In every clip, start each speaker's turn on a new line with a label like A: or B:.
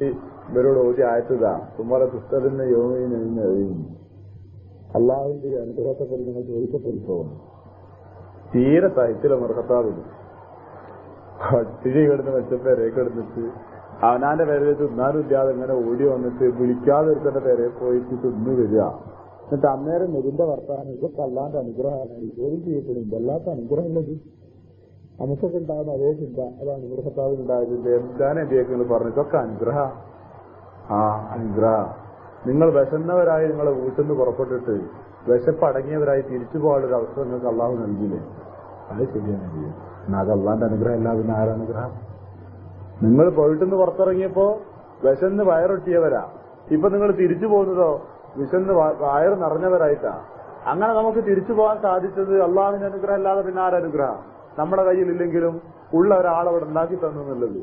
A: ഇവരോട് ഓതി ആയത്തതാ പുസ്തകത്തിന്റെ തുസ്തറിന്റെ യോമീൻ എഴുതുന്നു അള്ളാഹുവിന്റെ അനുഗ്രഹത്തെപ്പറ്റി നിങ്ങൾ ചോദിക്കപ്പെടുത്തോ തീരെ സഹിച്ചില്ല മൃഗത്താവില്ല തിരി കിടന്ന് വെച്ചപ്പേരെ കിടന്നിട്ട് അവനാന്റെ പേരെ തിന്നാനും ഇല്ലാതെ ഇങ്ങനെ ഓടി വന്നിട്ട് വിളിക്കാതെ ഒരുത്തന്റെ പേരെ പോയിട്ട് തിന്നു വരിക. എന്നിട്ട് അന്നേരം നെരിന്റെ വർത്താനം ഇതൊക്കെ അല്ലാണ്ട് അനുഗ്രഹമാണ്. ചോദ്യം ചെയ്യപ്പെടും. വല്ലാത്ത അനുഗ്രഹമുള്ളത് നമുക്കൊക്കെ ഉണ്ടാകുന്ന അതേ ചിന്ത അതാണ് ഗൃഹത്താവിൽ ഉണ്ടായത് പറഞ്ഞു ഇതൊക്കെ അനുഗ്രഹ. ആ അനുഗ്രഹ. നിങ്ങൾ വിശന്നവരായി നിങ്ങളെ വീട്ടിൽ നിന്ന് പുറപ്പെട്ടിട്ട് വിശപ്പ് അടങ്ങിയവരായി തിരിച്ചു പോകാനുള്ള അവസരം നിങ്ങൾക്ക് അള്ളാഹു നൽകിയില്ലേ? അത് ശരിയാണ് എന്നാൽ എന്നാ അത് അള്ളാന്റെ അനുഗ്രഹം അല്ല പിന്നെ ആരനുഗ്രഹം നിങ്ങൾ പോയിട്ടിന്ന് പുറത്തിറങ്ങിയപ്പോ വിശന്ന് വയറൊട്ടിയവരാ. ഇപ്പൊ നിങ്ങൾ തിരിച്ചു പോകുന്നതോ വിശന്ന് വയറ് നിറഞ്ഞവരായിട്ടാ. അങ്ങനെ നമുക്ക് തിരിച്ചു പോകാൻ സാധിച്ചത് അള്ളാഹുവിന്റെ അനുഗ്രഹം അല്ലാതെ പിന്നെ ആരനുഗ്രഹം നമ്മുടെ കയ്യിലില്ലെങ്കിലും ഉള്ള ഒരാളവിടെ ഉണ്ടാക്കി തന്നു എന്നുള്ളത്.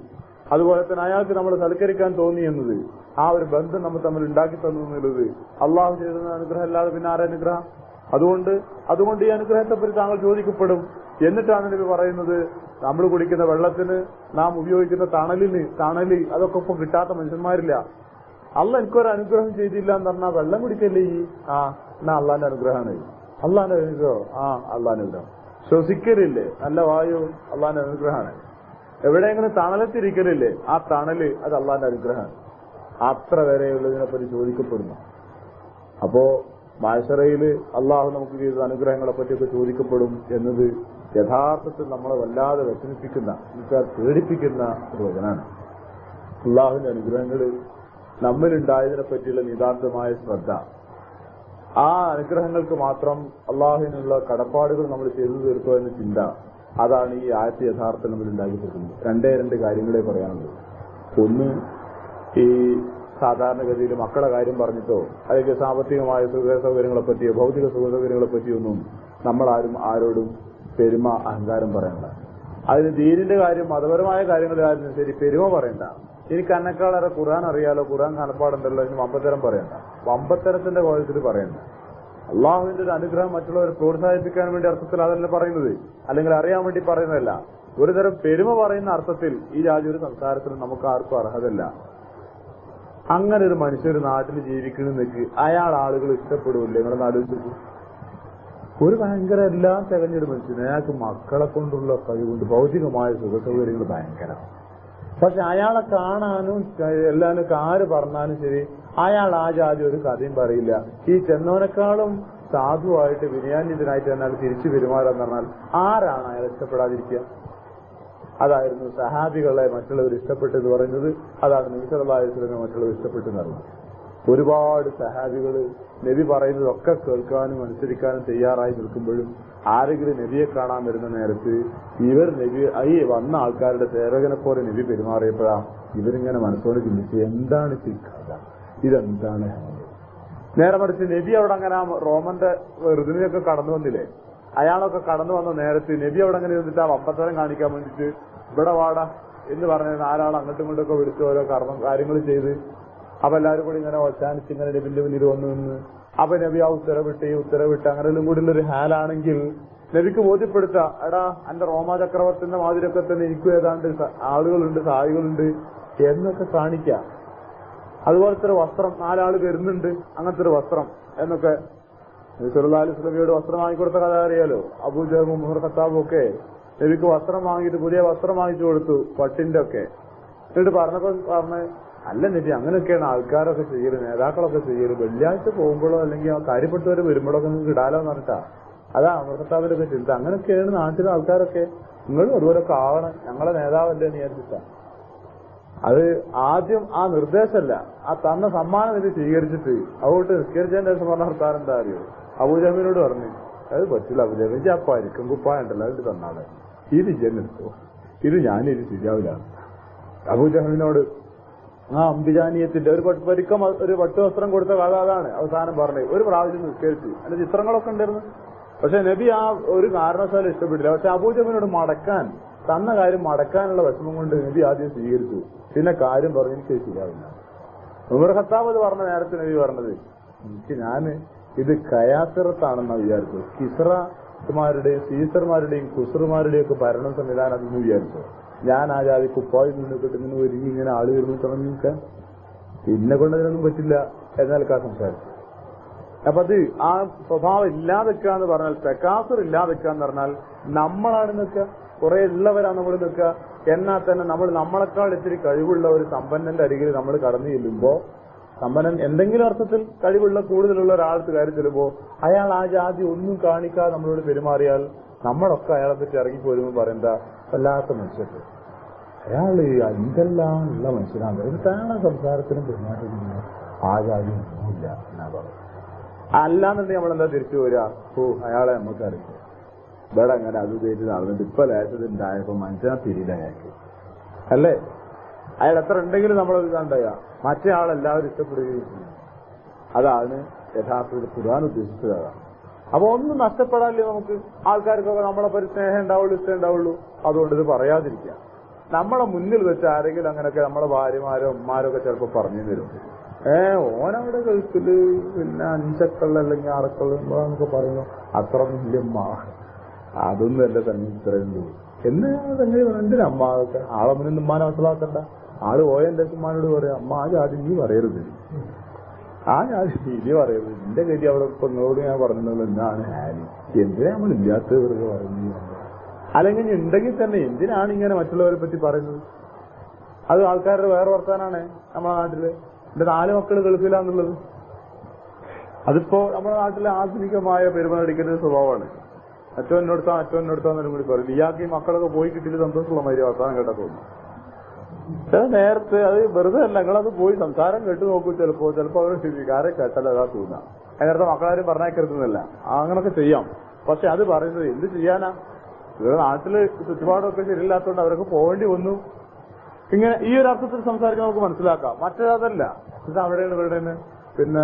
A: അതുപോലെ തന്നെ അയാൾക്ക് നമ്മൾ സൽക്കരിക്കാൻ തോന്നി എന്നത്. ആ ഒരു ബന്ധം നമ്മൾ തമ്മിൽ ഉണ്ടാക്കി തന്നു എന്നുള്ളത്. അള്ളാഹു ചെയ്ത അനുഗ്രഹം അല്ലാതെ പിന്നെ ആരെ അനുഗ്രഹം? അതുകൊണ്ട് അതുകൊണ്ട് ഈ അനുഗ്രഹത്തെപ്പറ്റി താങ്കൾ ചോദിക്കപ്പെടും. എന്നിട്ടാണ് നബി പറയുന്നത് നമ്മൾ കുടിക്കുന്ന വെള്ളത്തിന് നാം ഉപയോഗിക്കുന്ന തണലിന് തണൽ അതൊക്കെ ഇപ്പൊ കിട്ടാത്ത മനുഷ്യന്മാരില്ല. അല്ല എനിക്കൊരു അനുഗ്രഹം ചെയ്തില്ല എന്ന് പറഞ്ഞാൽ വെള്ളം കുടിക്കല്ലേ ഈ? ആ എന്നാ അള്ളാന്റെ അനുഗ്രഹമാണ്. അള്ളാന്റെ അനുഗ്രഹം? ആ അള്ളാന്റെ അനുഗ്രഹം. ശ്വസിക്കലില്ലേ? നല്ല വായു അള്ളാന്റെ അനുഗ്രഹമാണ്. എവിടെയെങ്കിലും തണലത്തിരിക്കലില്ലേ? ആ തണൽ അത് അള്ളാന്റെ അനുഗ്രഹമാണ്. അത്ര വരെയുള്ളതിനെപ്പറ്റി ചോദിക്കപ്പെടുന്നു. അപ്പോ മാശറയിൽ അള്ളാഹു നമുക്ക് ചെയ്ത അനുഗ്രഹങ്ങളെ പറ്റിയൊക്കെ ചോദിക്കപ്പെടും എന്നത് യഥാർത്ഥത്തിൽ നമ്മളെ വല്ലാതെ വിഷമിപ്പിക്കുന്ന എന്നുവെച്ചാൽ പേടിപ്പിക്കുന്ന ഒരു വചനാണ് അള്ളാഹുവിന്റെ അനുഗ്രഹങ്ങൾ നമ്മളുണ്ടായതിനെ പറ്റിയുള്ള നിതാന്തമായ ശ്രദ്ധ ആ അനുഗ്രഹങ്ങൾക്ക് മാത്രം അള്ളാഹുവിനുള്ള കടപ്പാടുകൾ നമ്മൾ ചെയ്തു തീർക്കുക എന്ന ചിന്ത അതാണ് ഈ ആയത്ത് യഥാർത്ഥം നമ്മൾ ഉണ്ടാക്കിയിട്ടുള്ളത് രണ്ടേ രണ്ട് കാര്യങ്ങളെ പറയാനുള്ളൂ. ഒന്ന് ഈ സാധാരണഗതിയിൽ മക്കളെ കാര്യം പറഞ്ഞിട്ടോ അല്ലെങ്കിൽ സാമ്പത്തികമായ സുഖ സൗകര്യങ്ങളെ പറ്റിയോ ഭൗതിക സുഖ സൗകര്യങ്ങളെ പറ്റിയൊന്നും നമ്മളാരും ആരോടും പെരുമ അഹങ്കാരം പറയണ്ട. അതിന് ദീനിന്റെ കാര്യം മതപരമായ കാര്യങ്ങളിലായിരുന്നു ശരി പെരുമ പറയണ്ട. എനിക്ക് അന്നെക്കാളേറെ ഖുർആൻ അറിയാലോ? ഖുർആൻ കാണപ്പാടുണ്ടല്ലോ ഇതിന് വമ്പത്തരം പറയണ്ട. വമ്പത്തരത്തിന്റെ കോലത്തിൽ പറയണ്ട. അള്ളാഹുവിന്റെ ഒരു അനുഗ്രഹം മറ്റുള്ളവരെ പ്രോത്സാഹിപ്പിക്കാൻ വേണ്ടി അർത്ഥത്തിൽ അതല്ല പറയുന്നത്. അല്ലെങ്കിൽ അറിയാൻ വേണ്ടി പറയുന്നതല്ല. ഒരുതരം പെരുമ പറയുന്ന അർത്ഥത്തിൽ ഈ രാജ്യ ഒരു സംസാരത്തിന് നമുക്ക് ആർക്കും അർഹതല്ല. അങ്ങനെ ഒരു മനുഷ്യർ നാട്ടിൽ ജീവിക്കണമെന്നൊക്കെ അയാൾ ആളുകൾ ഇഷ്ടപ്പെടില്ല നിങ്ങളെ ആലോചിച്ചു ഒരു ഭയങ്കര എല്ലാം തികഞ്ഞൊരു മനുഷ്യൻ അയാൾക്ക് മക്കളെ കൊണ്ടുള്ള കഴിവുണ്ട്. ഭൗതികമായ സുഖസൗകര്യങ്ങൾ ഭയങ്കര. പക്ഷെ അയാളെ കാണാനും എല്ലാനും ആര് പറഞ്ഞാലും ശരി അയാൾ ആ ജാതി ഒരു കഥയും പറയില്ല. ഈ ചെന്നവനേക്കാളും സാധുവായിട്ട് വിനയാന്യതനായിട്ട് എന്നാൽ തിരിച്ചു പെരുമാറാന്ന് പറഞ്ഞാൽ ആരാണ് അയാൾ ഇഷ്ടപ്പെടാതിരിക്കുക? അതായിരുന്നു സഹാബികളെ മറ്റുള്ളവർ ഇഷ്ടപ്പെട്ടെന്ന് പറയുന്നത്. അതാണ് നബിസലാസ്ലമെ മറ്റുള്ളവർ ഇഷ്ടപ്പെട്ടെന്ന് പറഞ്ഞത്. ഒരുപാട് സഹാബികൾ നബി പറയുന്നതൊക്കെ കേൾക്കാനും അനുസരിക്കാനും തയ്യാറായി നിൽക്കുമ്പോഴും ആരെങ്കിലും നബിയെ കാണാൻ വരുന്ന നേരത്ത് ഇവർ നബി ഈ വന്ന ആൾക്കാരുടെ സേവകനെ പോലെ നബി പെരുമാറിയപ്പോഴാ ഇവരിങ്ങനെ മനസ്സോട് ചിന്തിച്ച് എന്താണ് കഥ? ഇതെന്താണ്? നേരെ മറിച്ച് നബി അവിടെ അങ്ങനെ റോമന്റെ ഋതുവിനൊക്കെ കടന്നു വന്നില്ലേ? അയാളൊക്കെ കടന്നു വന്ന നേരത്ത് നബി അവിടെ അങ്ങനെ ഇരുന്നിട്ട് ആ വമ്പത്തരം കാണിക്കാൻ വേണ്ടിട്ട് ഇവിടെ വാട എന്ന് പറഞ്ഞ നാലാൾ അങ്ങോട്ടും ഇങ്ങോട്ടൊക്കെ വിളിച്ച് ഓരോ കർമ്മം കാര്യങ്ങൾ ചെയ്ത്. അപ്പൊ എല്ലാവരും കൂടി ഇങ്ങനെ ഒച്ചാനിച്ച് ഇങ്ങനെ നബിന്റെ മുന്നിൽ വന്നു നിന്ന് അപ്പൊ നബി ആ ഉത്തരവിട്ട് ഈ ഉത്തരവിട്ട് അങ്ങനെല്ലാം കൂടി ഒരു ഹാലാണെങ്കിൽ നബിക്ക് ബോധ്യപ്പെടുത്ത എടാ എന്റെ റോമാ ചക്രവർത്തിന്റെ മാതിരൊക്കെ തന്നെ എനിക്കും ഏതാണ്ട് ആളുകളുണ്ട് സഹായികളുണ്ട് എന്നൊക്കെ കാണിക്കാം. അതുപോലത്തെ ഒരു വസ്ത്രം നാലാൾ വരുന്നുണ്ട് അങ്ങനത്തെ ഒരു വസ്ത്രം എന്നൊക്കെ ചെറുലാലി സുലമിയോട് വസ്ത്രം വാങ്ങിക്കൊടുത്ത കഥ അറിയാലോ? അബൂജഹും മുഹർ ഖത്താബും ഒക്കെ നബിക്ക് വസ്ത്രം വാങ്ങിയിട്ട് പുതിയ വസ്ത്രം വാങ്ങിച്ചു കൊടുത്തു പട്ടിന്റെ ഒക്കെ. എന്നിട്ട് പറഞ്ഞപ്പോ പറഞ്ഞ് അല്ല നബി അങ്ങനെയൊക്കെയാണ് ആൾക്കാരൊക്കെ ചെയ്യൽ നേതാക്കളൊക്കെ ചെയ്യൽ. വെള്ളിയാഴ്ച പോകുമ്പോഴോ അല്ലെങ്കിൽ ആ കാര്യപ്പെട്ടവര് വരുമ്പോഴൊക്കെ നിങ്ങൾക്ക് ഇടാലോ എന്ന് പറഞ്ഞിട്ടാ. അതാ ഒക്കെ ചിന്ത അങ്ങനെയൊക്കെയാണ് നാട്ടിലെ ആൾക്കാരൊക്കെ. നിങ്ങളും അതുപോലൊക്കെ ആവണം. ഞങ്ങളെ നേതാവല്ലേ വിചാരിച്ചിട്ടാ. അത് ആദ്യം ആ നിർദ്ദേശമല്ല. ആ തന്ന സമ്മാനം ഇത് സ്വീകരിച്ചിട്ട് അതുകൊണ്ട് നിസ്കരിച്ചതിന്റെ ശേഷം പറഞ്ഞ ഹർത്താൻ എന്താ അറിയോ? അബുജമീനോട് പറഞ്ഞു. അത് പറ്റില്ല അബൂജമീൻ ആ പരിക്കും കുപ്പായുണ്ടല്ലോ. അതിന്റെ തന്നാളെ ഇത് ജനെടുത്തോ ഇത് ഞാനിത് ശരിയാവില്ല. അബൂജഹമിനോട് ആ അംബിജാനീയത്തിന്റെ ഒരു പരുക്കം ഒരു പട്ടുവസ്ത്രം കൊടുത്ത കഥ അതാണ് അവസാനം പറഞ്ഞത്. ഒരു പ്രാവശ്യം നിസ്കരിച്ചു. അതിന്റെ ചിത്രങ്ങളൊക്കെ ഉണ്ടായിരുന്നു. പക്ഷെ നബി ആ ഒരു കാരണവശാലും ഇഷ്ടപ്പെട്ടില്ല. പക്ഷെ അബൂജമിനോട് മടക്കാൻ തന്ന കാര്യം മടക്കാനുള്ള വിഷമം കൊണ്ട് നബി ആദ്യം സ്വീകരിച്ചു. പിന്നെ കാര്യം പറഞ്ഞു ഇത് ശരിയാവില്ല. ഉമർ ഖത്താബ് അത് പറഞ്ഞ നേരത്തെ നബി പറഞ്ഞത് എനിക്ക് ഞാൻ ഇത് കയാസിറത്താണെന്നാ വിചാരിച്ചു കിസ്റമാരുടെയും സീസർമാരുടെയും കുസർമാരുടെയും ഒക്കെ ഭരണ സംവിധാനം അതെന്ന് വിചാരിച്ചു? ഞാൻ ആ ജാതി കുപ്പായി നിന്നിട്ട് നിന്ന് ഒരുങ്ങി ഇങ്ങനെ ആൾ വരുന്നു തുടങ്ങി നിൽക്കാൻ പിന്നെ കൊണ്ടതിനൊന്നും പറ്റില്ല എന്നാൽക്കാ സംസാരിച്ചു അപ്പൊ അത് ആ സ്വഭാവം ഇല്ലാതെക്കുക എന്ന് പറഞ്ഞാൽ പ്രകാശർ ഇല്ലാതെക്കുക എന്ന് പറഞ്ഞാൽ നമ്മളാണ് നിൽക്കുക. കുറെ ഉള്ളവരാണ് നമ്മൾ നിൽക്കുക. എന്നാൽ തന്നെ നമ്മൾ നമ്മളെക്കാൾ ഇത്തിരി കഴിവുള്ള ഒരു സമ്പന്നന്റെ അരികിൽ നമ്മൾ കടന്നു ചെല്ലുമ്പോ സമ്പന്നൻ എന്തെങ്കിലും അർത്ഥത്തിൽ കഴിവുള്ള കൂടുതലുള്ള ഒരാൾക്ക് ചെല്ലുമ്പോ അയാൾ ആ ജാതി ഒന്നും കാണിക്കാതെ നമ്മളോട് പെരുമാറിയാൽ നമ്മളൊക്കെ അയാളെ പറ്റി ഇറങ്ങി പോരുമ്പോൾ പറയണ്ട വല്ലാത്ത മനുഷ്യർക്ക്. അയാൾ എന്തെല്ലാം ഉള്ള മനുഷ്യനാണ് എന്നിട്ട് അയാളെ സംസാരത്തിനും പെരുമാറ്റത്തിനും ആ ജാതി ഒന്നുമില്ല എന്നാ പറയുന്നത്. അല്ലാന്നുണ്ടെങ്കിൽ നമ്മളെന്താ തിരിച്ചു വരിക? ഓ അയാളെ നമുക്ക് അറിയാം ഇവിടെ അങ്ങനെ അത് തേച്ച് നടന്നിട്ട് ഇപ്പൊ ലേശത്തിണ്ടായപ്പോ മനുഷ്യനെ തിരിയില്ല അയാൾക്ക്. അല്ലേ? അയാൾ എത്ര ഉണ്ടെങ്കിലും നമ്മൾ കണ്ടയ മറ്റേ ആളെല്ലാവരും ഇഷ്ടപ്പെടുകയും ചെയ്യും. അതാണ് യഥാർത്ഥത്തിൽ ഖുർആൻ ഉദ്ദേശിച്ചത്. അതാണ് അപ്പൊ ഒന്നും നഷ്ടപ്പെടാല്ലേ നമുക്ക്. ആൾക്കാർക്കൊക്കെ നമ്മളെ പരി സ്നേഹം ഉണ്ടാവുള്ളൂ ഇഷ്ടം ഉണ്ടാവുള്ളൂ. അതുകൊണ്ട് ഇത് പറയാതിരിക്കുക. നമ്മളെ മുന്നിൽ വെച്ച് ആരെങ്കിലും അങ്ങനെയൊക്കെ നമ്മളെ ഭാര്യമാരോ ഉമ്മാരൊക്കെ ഒക്കെ ചിലപ്പോ പറഞ്ഞു തരും. ഏ ഓനവിടെ കഴിച്ചിൽ പിന്നെ അഞ്ചക്കള്ള അല്ലെങ്കിൽ ആറക്കള്ള എന്നൊക്കെ പറയുന്നു. അത്ര വലിയമ്മ അതൊന്നും എന്റെ തന്നെ ഇത്രയുള്ളൂ എന്ന് തന്നെ എന്തിനാ അമ്മ അതൊക്കെ ആളെ മുന്നിൽ ഉമ്മാനെ മനസ്സിലാക്കണ്ട. ആൾ പോയ എന്റെ ഉമ്മാനോട് പറയാം അമ്മ ആ ജാതി നീ പറയരുത്. ആ ജാതി നീ പറയരുത്. എന്റെ ഗതി അവിടെ ഇപ്പൊ ഞാൻ പറഞ്ഞിട്ടുള്ളത് ഹാരി എന്തിനാ നമ്മൾ ഇല്ലാത്തവർക്ക് പറഞ്ഞു അല്ലെങ്കിൽ ഉണ്ടെങ്കിൽ തന്നെ എന്തിനാണ് ഇങ്ങനെ മറ്റുള്ളവരെ പറ്റി പറയുന്നത്? അത് ആൾക്കാരുടെ വേറെ വർത്താനാണ് നമ്മുടെ നാട്ടിൽ. എന്റെ നാല് മക്കൾ ഗൾഫിലാന്നുള്ളത്. അതിപ്പോ നമ്മുടെ നാട്ടിലെ ആധുനികമായ പെരുമാറിക്കുന്ന സ്വഭാവമാണ്. അച്ഛൻ എന്നോടുത്താന്നും കൂടി പറയും. ഇയാൾക്ക് ഈ മക്കളൊക്കെ പോയി കിട്ടിയിട്ട് സന്തോഷമുള്ള മാതിരി അവസാനം കേട്ടാ തോന്നുന്നു. ചില നേരത്തെ അത് വെറുതെ അല്ല നിങ്ങളത് പോയി സംസാരം കേട്ടു നോക്കൂ ചിലപ്പോ. ചിലപ്പോ വികാരം കേട്ടല്ല അതാ തോന്നുക അതിനർത്ഥം മക്കളാരും പറഞ്ഞേക്കരുതെന്നല്ല അങ്ങനൊക്കെ ചെയ്യാം. പക്ഷെ അത് പറയുന്നത് എന്ത് ചെയ്യാനാ? ഇവരുടെ നാട്ടിൽ ചുറ്റുപാടൊക്കെ ശരിയില്ലാത്തതുകൊണ്ട് അവരൊക്കെ പോകേണ്ടി വന്നു. ഇങ്ങനെ ഈ ഒരു അർത്ഥത്തിൽ സംസാരിക്കാൻ നമുക്ക് മനസ്സിലാക്കാം. മറ്റേതല്ല ഇത് അവിടെയാണ് ഇവരുടെ പിന്നെ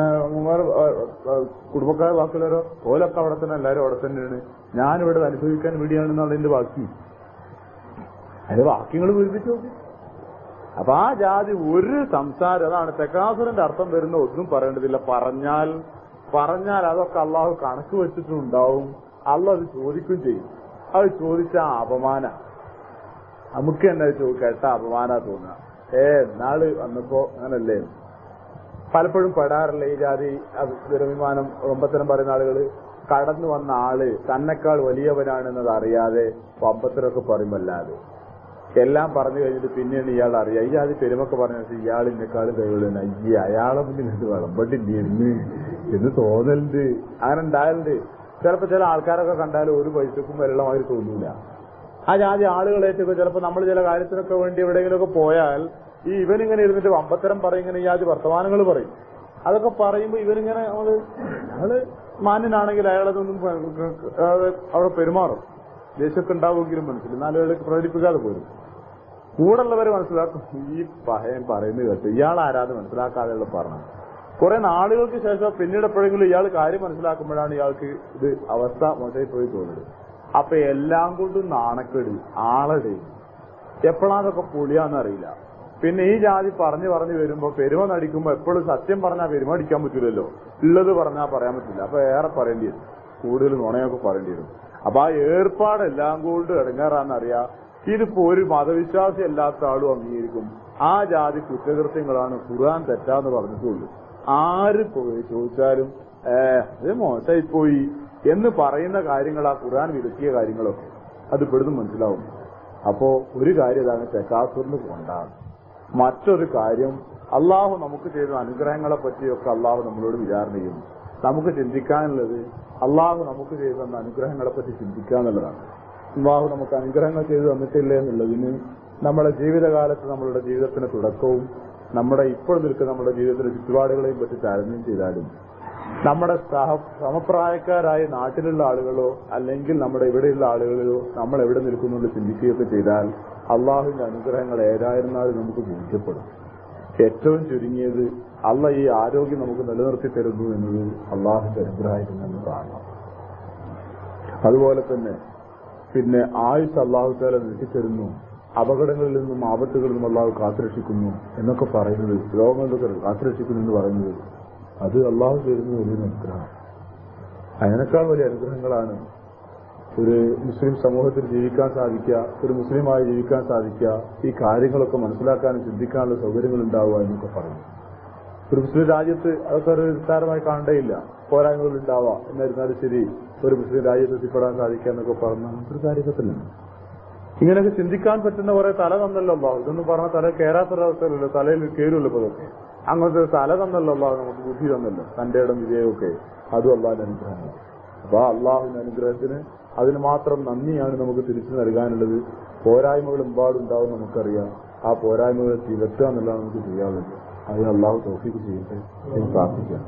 A: കുടുംബക്കാരെ ബാക്കിയുള്ളവരോ? ഓലൊക്കെ അവിടെ തന്നെ എല്ലാവരും അവിടെ തന്നെയാണ്. ഞാനിവിടെ അനുഭവിക്കാൻ വേണ്ടിയാണെന്നാണ് എന്റെ ബാക്കി അതിന്റെ വാക്യങ്ങൾ പൂരിപ്പിച്ചു നോക്കി. അപ്പൊ ആ ജാതി ഒരു സംസാരം അതാണ് തെക്കാസുരന്റെ അർത്ഥം വരുന്ന ഒന്നും പറയേണ്ടതില്ല. പറഞ്ഞാൽ പറഞ്ഞാൽ അതൊക്കെ അള്ളാഹു കണക്ക് വെച്ചിട്ടുണ്ടാവും. അള്ളത് ചോദിക്കും ചെയ്യും. അത് ചോദിച്ച അപമാന. നമുക്ക് തന്നെ കേട്ട അപമാന തോന്നുക. ഏ നാൾ വന്നപ്പോ അങ്ങനല്ലേ? പലപ്പോഴും പെടാറില്ല ഈ ജാതി ദുരഭിമാനം ഒമ്പത്തരം പറയുന്ന ആളുകൾ? കടന്നു വന്ന ആൾ തന്നെക്കാൾ വലിയവനാണെന്നത് അറിയാതെ ഒമ്പത്തരൊക്കെ പറയുമല്ലാതെ എല്ലാം പറഞ്ഞു കഴിഞ്ഞിട്ട് പിന്നെയാണ് ഇയാൾ അറിയാം ജാതി പെരുമൊക്കെ പറഞ്ഞ ഇയാൾ ഇന്നെക്കാളും കഴിവുള്ള അയ്യ അയാളെ മുന്നിൽ ഇത് വിളമ്പട്ടില്ല എന്ന് എന്ന് തോന്നലുണ്ട്. അങ്ങനെ ഉണ്ടായാലുണ്ട് ചിലപ്പോ ചില ആൾക്കാരൊക്കെ കണ്ടാലും ഒരു പൈസക്കും വെള്ളമാതിരി തോന്നൂല. ആ ജാതി ആളുകളേറ്റൊക്കെ ചിലപ്പോ നമ്മൾ ചില കാര്യത്തിനൊക്കെ വേണ്ടി എവിടെയെങ്കിലുമൊക്കെ പോയാൽ ഈ ഇവനിങ്ങനെ ഇരുന്നിട്ട് വമ്പത്തരം പറയും ഇങ്ങനെ ഈ ആദ്യ വർത്തമാനങ്ങൾ പറയും. അതൊക്കെ പറയുമ്പോ ഇവനിങ്ങനെ നമ്മൾ അയാൾ മാന്യനാണെങ്കിൽ അയാളതൊന്നും അവിടെ പെരുമാറും. ദേഷ്യമൊക്കെ ഉണ്ടാവുമെങ്കിലും മനസ്സിൽ. അയാൾക്ക് പ്രകടിപ്പിക്കാതെ പോരും. കൂടുള്ളവര് മനസ്സിലാക്കും ഈ പഹയൻ പറയുന്നത് കേട്ട്. ഇയാൾ ആരാന്ന് മനസ്സിലാക്കാതെയുള്ള പറഞ്ഞു കുറെ നാളുകൾക്ക് ശേഷം പിന്നീട് എപ്പോഴെങ്കിലും ഇയാൾ കാര്യം മനസ്സിലാക്കുമ്പോഴാണ് ഇയാൾക്ക് ഇത് അവസ്ഥ മോശമായി പോയി തോന്നുന്നത്. അപ്പൊ എല്ലാം കൊണ്ടും നാണക്കേട് ആളടി. എപ്പോഴാന്നൊക്കെ പൊളിയാന്നറിയില്ല പിന്നെ ഈ ജാതി പറഞ്ഞു പറഞ്ഞു വരുമ്പോ പെരുമ നടിക്കുമ്പോ എപ്പോഴും സത്യം പറഞ്ഞാൽ പെരുമ അടിക്കാൻ പറ്റില്ലല്ലോ ഉള്ളത് പറഞ്ഞാൽ പറയാൻ പറ്റില്ല അപ്പൊ ഏറെ പറയേണ്ടി വരും. കൂടുതൽ നുണയൊക്കെ പറയേണ്ടി വരും. അപ്പൊ ആ ഏർപ്പാടെല്ലാം കൊണ്ട് ഇടങ്ങാറാന്നറിയാം ഇതിപ്പോ ഒരു മതവിശ്വാസി അല്ലാത്ത ആളും അംഗീകരിക്കും. ആ ജാതി കുറ്റകൃത്യങ്ങളാണ് ഖുർആൻ തെറ്റാന്ന് പറഞ്ഞിട്ടുള്ളൂ. ആര് ചോദിച്ചാലും ഏഹ് ഇത് മോശമായി പോയി എന്ന് പറയുന്ന കാര്യങ്ങൾ ആ ഖുർആൻ വിലക്കിയ കാര്യങ്ങളൊക്കെ. അത് ഇവിടുന്ന് മനസ്സിലാവും. അപ്പോ ഒരു കാര്യം ഇതാണ് തെക്കാസുറിന് കൊണ്ടാണ്. മറ്റൊരു കാര്യം അള്ളാഹു നമുക്ക് ചെയ്ത അനുഗ്രഹങ്ങളെ പറ്റിയൊക്കെ അള്ളാഹു നമ്മളോട് വിചാരണ ചെയ്യും നമുക്ക് ചിന്തിക്കാനുള്ളത് അള്ളാഹു നമുക്ക് ചെയ്ത അനുഗ്രഹങ്ങളെ പറ്റി ചിന്തിക്കുക എന്നുള്ളതാണ് അള്ളാഹു നമുക്ക് അനുഗ്രഹങ്ങൾ ചെയ്തു തന്നിട്ടില്ലേ എന്നുള്ളതിന് നമ്മുടെ ജീവിതകാലത്ത് നമ്മളുടെ ജീവിതത്തിന് തുടക്കവും നമ്മുടെ ഇപ്പോൾ നിൽക്കുന്ന നമ്മുടെ ജീവിതത്തിലെ ചുറ്റുപാടുകളെയും പറ്റി താരതമ്യം ചെയ്താലും നമ്മുടെ സഹ സമപ്രായക്കാരായ നാട്ടിലുള്ള ആളുകളോ അല്ലെങ്കിൽ നമ്മുടെ ഇവിടെയുള്ള ആളുകളോ നമ്മൾ എവിടെ നിൽക്കുന്നുണ്ട് ചിന്തിക്കുകയൊക്കെ ചെയ്താൽ അള്ളാഹുവിന്റെ അനുഗ്രഹങ്ങൾ ഏതായിരുന്നാലും നമുക്ക് ബോധ്യപ്പെടും. ഏറ്റവും ചുരുങ്ങിയത് അള്ള ഈ ആരോഗ്യം നമുക്ക് നിലനിർത്തി തരുന്നു എന്നത് അള്ളാഹുന്റെ അനുഗ്രഹമായിരുന്നു എന്ന് കാണണം അതുപോലെ തന്നെ പിന്നെ ആയുസ് അള്ളാഹു താല നീട്ടിത്തരുന്നു അപകടങ്ങളിൽ നിന്നും ആപത്തുകളിൽ നിന്നും അള്ളാഹു കാത്തുരക്ഷിക്കുന്നു എന്നൊക്കെ പറയുന്നത് രോഗങ്ങളൊക്കെ കാത്തുരക്ഷിക്കുന്നു എന്ന് പറയുന്നത്. അത് അള്ളാഹു തരുന്ന വലിയ അനുഗ്രഹം. അതിനേക്കാൾ വലിയ അനുഗ്രഹങ്ങളാണ് ഒരു മുസ്ലിം സമൂഹത്തിൽ ജീവിക്കാൻ സാധിക്കുക ഒരു മുസ്ലിമായി ജീവിക്കാൻ സാധിക്കുക ഈ കാര്യങ്ങളൊക്കെ മനസ്സിലാക്കാനും ചിന്തിക്കാനുള്ള സൗകര്യങ്ങൾ ഉണ്ടാവുക എന്നൊക്കെ പറയും ഒരു മുസ്ലിം രാജ്യത്ത് അതൊക്കെ ഒരു നിസ്സാരമായി കാണേയില്ല പോരായ്മകൾ ഉണ്ടാവാം എന്നിരുന്നാലും ശരി ഒരു മുസ്ലിം രാജ്യത്ത് എത്തിപ്പെടാൻ സാധിക്കുക എന്നൊക്കെ പറഞ്ഞ ഒരു കാര്യത്തിലാണ് ഇങ്ങനെയൊക്കെ ചിന്തിക്കാൻ പറ്റുന്ന കുറെ തല തന്നല്ലോ ഇതൊന്നും പറഞ്ഞ തല കയറാത്തൊരവസ്ഥയിലല്ലോ തലയിൽ കയറുമല്ലോ ഇതൊക്കെ അങ്ങനത്തെ തല തന്നല്ലോ നമുക്ക് ബുദ്ധി തന്നല്ലോ. തന്റെ ഇടം വിജയമൊക്കെ. അതും അള്ളാഹിന്റെ അനുഗ്രഹമാണ്. അപ്പൊ അള്ളാഹുവിന്റെ അനുഗ്രഹത്തിന് അതിന് മാത്രം നന്ദിയാണ് നമുക്ക് തിരിച്ചു നൽകാനുള്ളത്. പോരായ്മകൾ എമ്പാടുണ്ടാവും നമുക്കറിയാം. ആ പോരായ്മകൾ തിരുത്തുക എന്നുള്ളതാണ് നമുക്ക് ചെയ്യാനുള്ളത് അതിന് അള്ളാഹു തോഫിക്ക് ചെയ്യട്ടെ എന്ന് പ്രാർത്ഥിക്കാം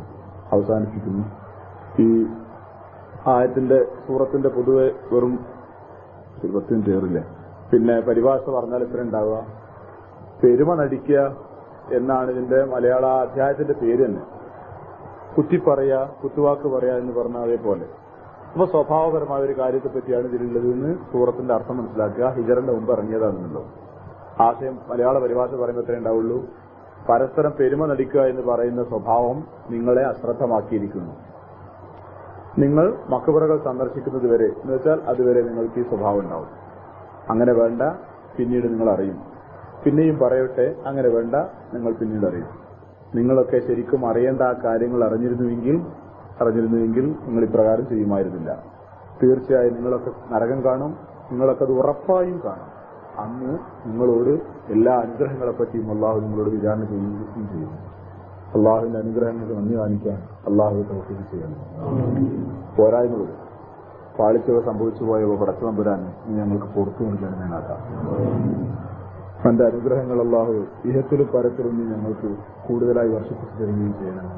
A: അവസാനിപ്പിക്കുന്നു. ഈ ആയത്തിന്റെ സൂറത്തിന്റെ പൊതുവെ വെറും ഇരുപത്തിയും ചേറില്ല പിന്നെ പരിഭാഷ പറഞ്ഞാൽ എത്ര ഉണ്ടാവുക? പെരുമ നടിക്കുക എന്നാണ് ഇതിന്റെ മലയാള അധ്യായത്തിന്റെ പേര് തന്നെ. കുത്തിപ്പറയുക കുത്തുവാക്ക് പറയുക എന്ന് പറഞ്ഞ അതേപോലെ. അപ്പൊ സ്വഭാവപരമായ ഒരു കാര്യത്തെ പറ്റിയാണ് ഇതിലുള്ളത് എന്ന് സൂറത്തിന്റെ അർത്ഥം മനസ്സിലാക്കുക. ഹിജറിന്റെ മുമ്പ് ഇറങ്ങിയതാണെന്നുള്ളത് ആശയം മലയാള പരിഭാഷ പറയുമ്പോൾ എത്രയേ ഉണ്ടാവുള്ളൂ? പരസ്പരം പെരുമ നടിക്കുക എന്ന് പറയുന്ന സ്വഭാവം നിങ്ങളെ അശ്രദ്ധമാക്കിയിരിക്കുന്നു. നിങ്ങൾ മക്കബറകൾ സന്ദർശിക്കുന്നത് വരെ എന്ന് വെച്ചാൽ അതുവരെ നിങ്ങൾക്ക് ഈ സ്വഭാവം ഉണ്ടാവും. അങ്ങനെ വേണ്ട പിന്നീട് നിങ്ങൾ അറിയും. പിന്നെയും പറയട്ടെ അങ്ങനെ വേണ്ട നിങ്ങൾ പിന്നീട് അറിയും. നിങ്ങളൊക്കെ ശരിക്കും അറിയേണ്ട ആ കാര്യങ്ങൾ അറിഞ്ഞിരുന്നുവെങ്കിൽ അറിഞ്ഞിരുന്നുവെങ്കിൽ നിങ്ങൾ ഇപ്രകാരം ചെയ്യുമായിരുന്നില്ല. തീർച്ചയായും നിങ്ങളൊക്കെ നരകം കാണും നിങ്ങളൊക്കെ അത് ഉറപ്പായും കാണും. അന്ന് നിങ്ങളോട് എല്ലാ അനുഗ്രഹങ്ങളെ പറ്റിയും അള്ളാഹു നിങ്ങളോട് വിചാരണ ചെയ്യുകയും ചെയ്യും. അള്ളാഹുവിന്റെ അനുഗ്രഹങ്ങൾക്ക് നന്ദി കാണിക്കാൻ അള്ളാഹു തൗഫീഖ് ചെയ്യണം. പോരായ്മകൾ. പാളിച്ചവ സംഭവിച്ചു പോയവ പടച്ചു വരാൻ ഇനി ഞങ്ങൾക്ക് പുറത്തു ഞാനാക്കാം തന്റെ അനുഗ്രഹങ്ങൾ അള്ളാഹു ഇഹത്തിലും പരത്തിലും ഞങ്ങൾക്ക് കൂടുതലായി വർഷിപ്പിച്ചു തരികയും ചെയ്യണം.